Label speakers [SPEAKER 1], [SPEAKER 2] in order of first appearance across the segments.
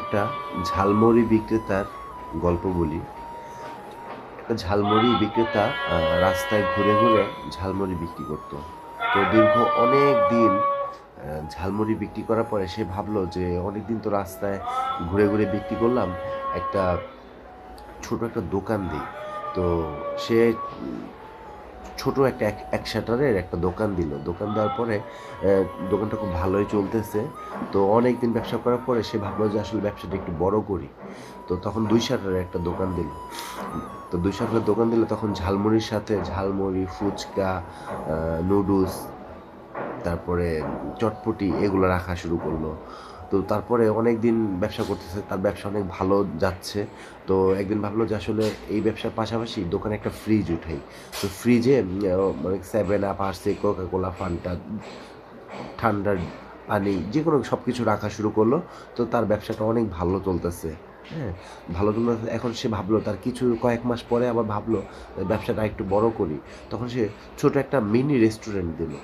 [SPEAKER 1] একটা ঝালমুড়ি বিক্রেতার গল্প বলি। একটা ঝালমুড়ি বিক্রেতা রাস্তায় ঘুরে ঘুরে ঝালমুড়ি বিক্রি করতো। তো দীর্ঘ অনেক দিন ঝালমুড়ি বিক্রি করার পরে সে ভাবলো যে অনেক দিন তো রাস্তায় ঘুরে ঘুরে বিক্রি করলাম, একটা ছোট একটা দোকান দিই। তো সে ছোট একটা এক শাটারের একটা দোকান দিল। দোকান দেওয়ার পরে দোকানটা খুব ভালোই চলতেছে। তো অনেক দিন ব্যবসা করার পরে সে ভাবলো যে আসলে ব্যবসাটা একটু বড় করি। তো তখন দুই শাটারের একটা দোকান দিল। তো দুই শাটারের দোকান দিলে তখন ঝালমুড়ির সাথে, ঝালমুড়ি, ফুচকা নুডলস তারপরে চটপটি এগুলো রাখা শুরু করল। তো তারপরে অনেক দিন ব্যবসা করতেছে, তার ব্যবসা অনেক ভালো যাচ্ছে। তো একদিন ভাবলো যে আসলে এই ব্যবসার পাশাপাশি দোকানে একটা ফ্রিজ উঠাই। তো ফ্রিজে মানে সেভেন আপ আসছে কোকা কোলা ফান্টা ঠান্ডার পানি যে কোনো সব কিছু রাখা শুরু করল। তো তার ব্যবসাটা অনেক ভালো চলতেছে হ্যাঁ। ভালো চলতেছে, এখন সে ভাবলো তার কিছু কয়েক মাস পরে আবার ভাবলো ব্যবসাটা একটু বড় করি। তখন সে ছোট একটা মিনি রেস্টুরেন্ট দিল।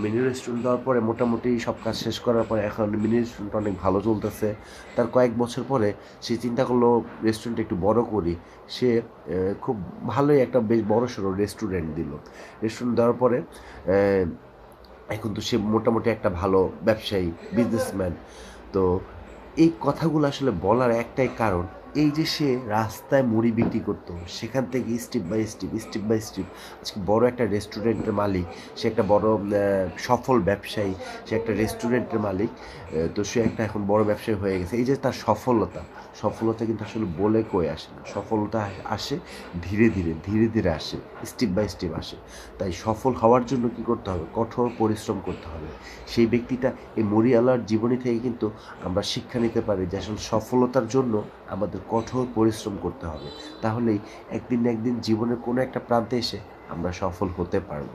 [SPEAKER 1] মিনি রেস্টুরেন্ট দেওয়ার পরে মোটামুটি সব কাজ শেষ করার পরে এখন মিনি রেস্টুরেন্ট অনেক ভালো চলতেছে। তার কয়েক বছর পরে সে চিন্তা করল রেস্টুরেন্ট একটু বড় করি। সে খুব ভালোই একটা বেশ বড় সড়ো রেস্টুরেন্ট দিল। রেস্টুরেন্ট দেওয়ার পরে এখন তো সে মোটামুটি একটা ভালো ব্যবসায়ী বিজনেসম্যান তো এই কথাগুলো আসলে বলার একটাই কারণ এই যে সে রাস্তায় মুড়ি বিক্রি করতো, সেখান থেকে step by step step by step আজকে বড় একটা রেস্টুরেন্টের মালিক, সে একটা বড় সফল ব্যবসায়ী, সে একটা রেস্টুরেন্টের মালিক তো সে একটা এখন বড় ব্যবসায়ী হয়ে গেছে। এই যে তার সফলতা সফলতা কিন্তু আসলে বলে কয়ে আসে না। সফলতা আসে, ধীরে ধীরে ধীরে ধীরে আসে স্টেপ বাই স্টেপ আসে। তাই সফল হওয়ার জন্য কি করতে হবে? কঠোর পরিশ্রম করতে হবে। সেই ব্যক্তিটা এই মরিয়ালার জীবনী থেকে কিন্তু আমরা শিক্ষা নিতে পারি যে আসলে সফলতার জন্য আমাদের কঠোর পরিশ্রম করতে হবে। তাহলেই একদিন একদিন জীবনের কোনো একটা প্রান্তে এসে আমরা সফল হতে পারব।